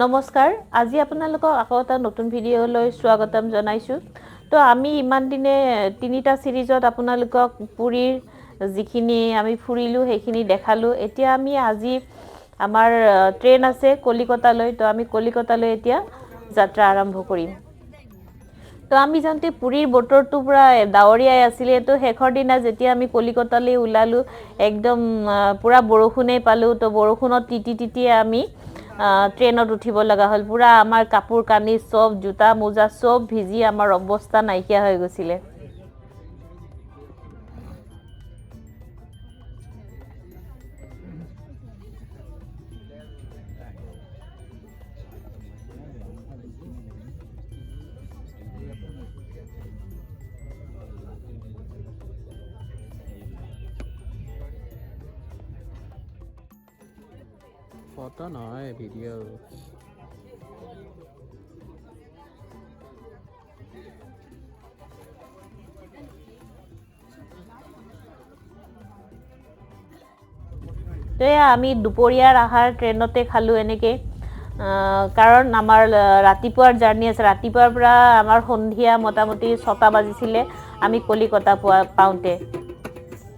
নমস্কাৰ, আজি আপোনালোকক আকৌ এটা নতুন ভিডিঅ'লৈ স্বাগতম জনাইছোঁ। তো আমি ইমান দিনে, তিনিটা ছিৰিজত আপোনালোকক পুৰীৰ যিখিনি আমি ফুৰিলোঁ, সেইখিনি দেখালোঁ। এতিয়া আমি আজি আমাৰ ট্ৰেইন আছে কলিকতালৈ, তো আমি কলিকতালৈ এতিয়া যাত্ৰা আৰম্ভ কৰিম। তো আমি যাওঁতে পুৰীৰ বতৰটো পূৰা ডাৱৰীয়াই আছিলে, তো শেষৰ দিনা যেতিয়া আমি কলিকতালৈ ওলালোঁ, একদম পূৰা বৰষুণেই পালোঁ, তো বৰষুণত তিতি তিতিয়ে আমি ট্ৰেইনত উঠিব লগা হ'ল। পূৰা আমাৰ কাপোৰ কানি চব জোতা মোজা চব ভিজি আমাৰ অৱস্থা নাইকিয়া হৈ গৈছিলে। ফটো নহয় ভিডিঅ' তো আমি দুপৰীয়াৰ আহাৰ ট্ৰেইনতে খালোঁ এনেকৈ। কাৰণ আমাৰ ৰাতিপুৱাৰ জাৰ্ণি আছে। ৰাতিপুৱাৰ পৰা আমাৰ সন্ধিয়া মোটামুটি ছটা বাজিছিলে। আমি কলিকতা পোৱা পাওঁতে।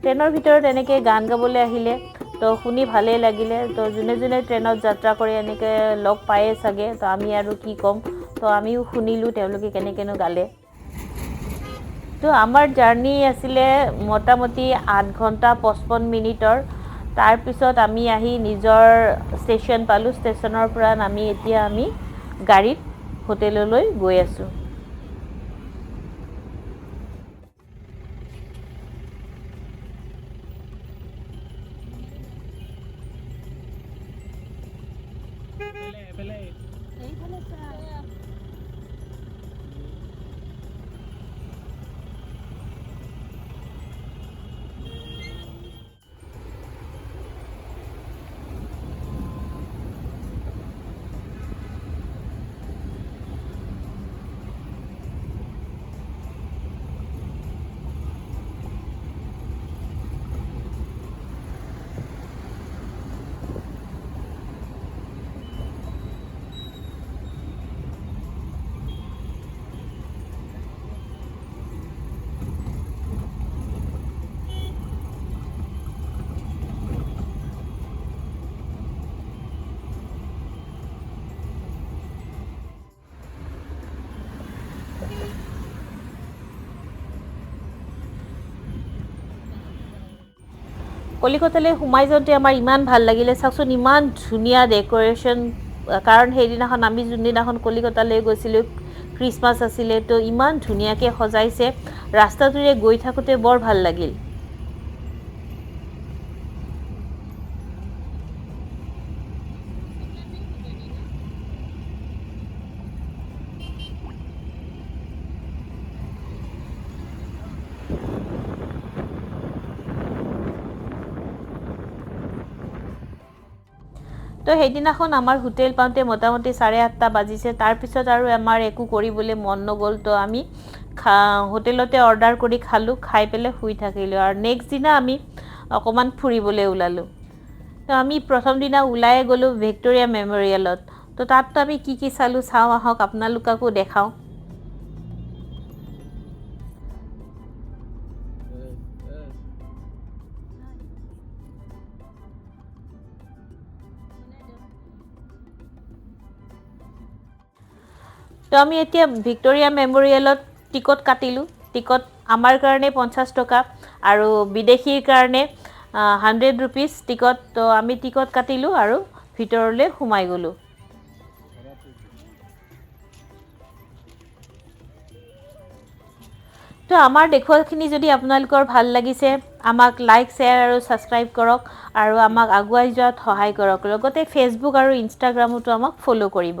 ট্ৰেইনৰ ভিতৰত এনেকৈ গান গাবলৈ আহিলে। তো শুনি ভালেই লাগিলে। তো যোনে যোনে ট্ৰেইনত যাত্ৰা কৰে এনেকৈ লগ পায়ে চাগে, তো আমি আৰু কি ক'ম? তো আমিও শুনিলোঁ তেওঁলোকে কেনেকৈনো গালে। তো আমাৰ জাৰ্ণি আছিলে মোটামুটি আঠ ঘণ্টা পঁচপন্ন মিনিটৰ। তাৰপিছত আমি আহি নিজৰ ষ্টেচন পালোঁ। ষ্টেচনৰ পৰা নামি এতিয়া আমি গাড়ীত হোটেললৈ গৈ আছোঁ। কলিকতালৈ সোমাই যাওঁতে আমাৰ ইমান ভাল লাগিলে। চাওকচোন ইমান ধুনীয়া ডেক'ৰেশ্যন। কাৰণ সেইদিনাখন আমি যোনদিনাখন কলিকতালৈ গৈছিলোঁ খ্ৰীষ্টমাছ আছিলে তো ইমান ধুনীয়াকৈ সজাইছে। ৰাস্তাটোৰে গৈ থাকোঁতে বৰ ভাল লাগিল। তো সেইদিনাখন আমাৰ হোটেল পাওঁতে মোটামুটি চাৰে আঠটা বাজিছে। তাৰপিছত আৰু আমাৰ একো কৰিবলৈ মন নগ'ল। তো আমি খা, হোটেলতে অৰ্ডাৰ কৰি খালোঁ, খাই পেলাই শুই থাকিলোঁ আৰু নেক্সট দিনা আমি অকণমান ফুৰিবলৈ ওলালোঁ। তো আমি প্ৰথম দিনা ওলাই গ'লোঁ ভিক্টৰিয়া মেমৰিয়েলত। তো তাততো আমি কি কি চালোঁ, চাওঁ আহক, আপোনালোককো দেখাওঁ। তো আমি এতিয়া ভিক্টৰিয়া মেমৰিয়েলত টিকট কাটিলোঁ। টিকট আমাৰ কাৰণে পঞ্চাছ টকা আৰু বিদেশীৰ কাৰণে হাণ্ড্ৰেড ৰুপিজ টিকট। তো আমি টিকট কাটিলোঁ আৰু ভিতৰলৈ সোমাই গ'লোঁ। তো আমাৰ দেখুৱাখিনি যদি আপোনালোকৰ ভালো লাগিছে, আমাক লাইক শ্বেয়াৰ আৰু ছাবস্ক্ৰাইব কৰক আৰু আমাক আগুৱাই যোৱাত সহায় কৰক। লগতে ফেচবুক আৰু ইনষ্টাগ্ৰামতো আমাক ফ'ল' কৰিব।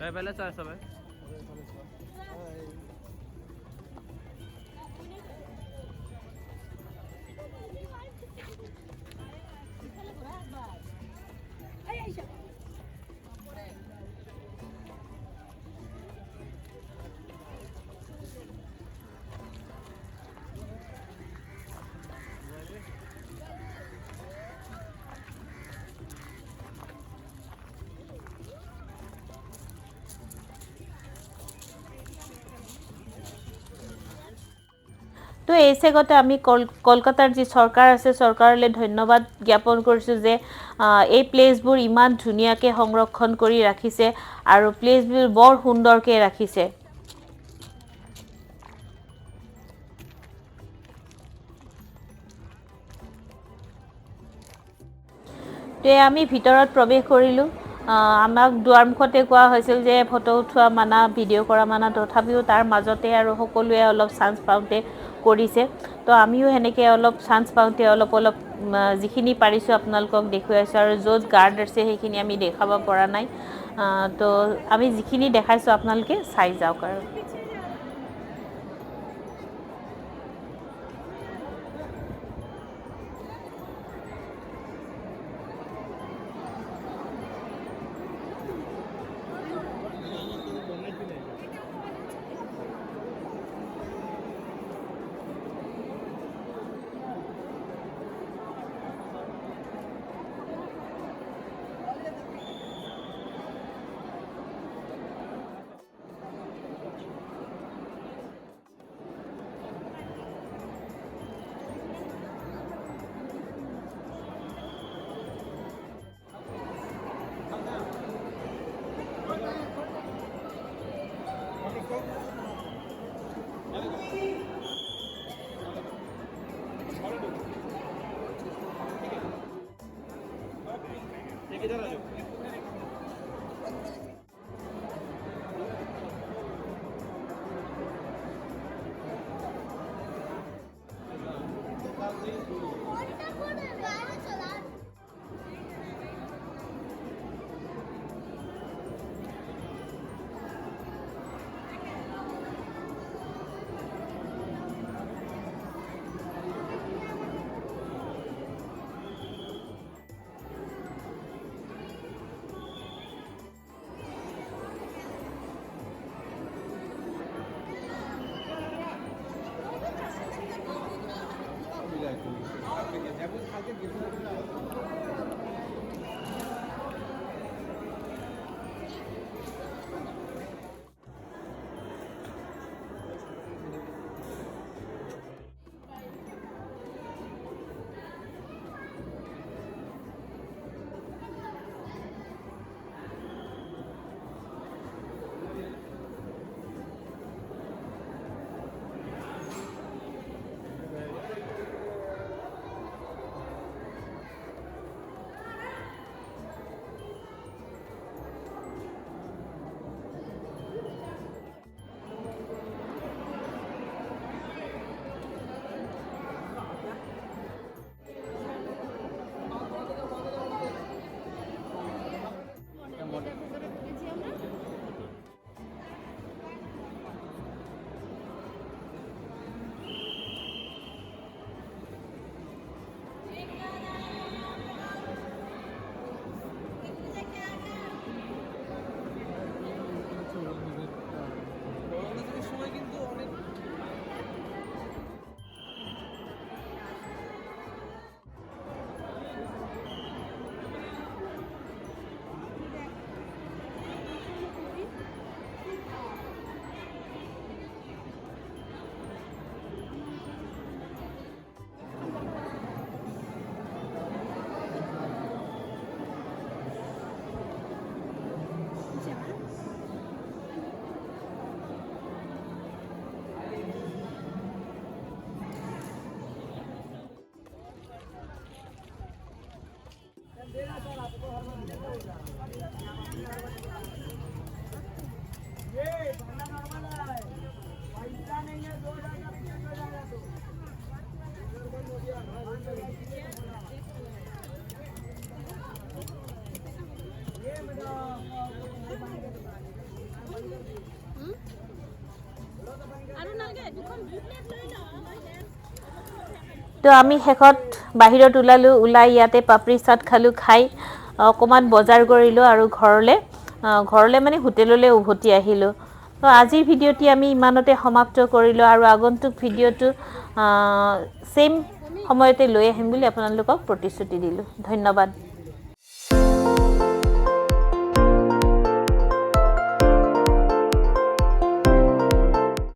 पहले से सब है। তো এই চেগতে আমি কল কলকাতাৰ যি চৰকাৰ আছে চৰকাৰলৈ ধন্যবাদ জ্ঞাপন কৰিছোঁ যে এই প্লেচবোৰ ইমান ধুনীয়াকৈ সংৰক্ষণ কৰি ৰাখিছে আৰু প্লেচবোৰ বৰ সুন্দৰকৈ ৰাখিছে। তে আমি ভিতৰত প্ৰৱেশ কৰিলোঁ। আমাক দুৱাৰমুখতে কোৱা হৈছিল যে ফটো উঠোৱা মানা ভিডিঅ' কৰা মানা তথাপিও তাৰ মাজতে আৰু সকলোৱে অলপ চান্স পাওঁতে কৰিছে। তো আমিও সেনেকৈ অলপ চান্স পাওঁতে অলপ অলপ যিখিনি পাৰিছোঁ আপোনালোকক দেখুৱাইছোঁ আৰু য'ত গাৰ্ড আছে সেইখিনি আমি দেখাব পৰা নাই। তো আমি যিখিনি দেখাইছোঁ আপোনালোকে চাই যাওক আৰু। কোনটা পড়বে? বাইরে চলে তো আমি শেষত বাহিৰত ওলালোঁ ওলাই ইয়াতে পাপৰি চাট খালোঁ খাই অকণমান বজাৰ কৰিলোঁ আৰু ঘৰলৈ ঘৰলৈ মানে হোটেললৈ উভতি আহিলোঁ। তো আজিৰ ভিডিঅ'টি আমি ইমানতে সমাপ্ত কৰিলোঁ আৰু আগন্তুক ভিডিঅ'টো ছেইম সময়তে লৈ আহিম বুলি আপোনালোকক প্ৰতিশ্ৰুতি দিলোঁ। ধন্যবাদ।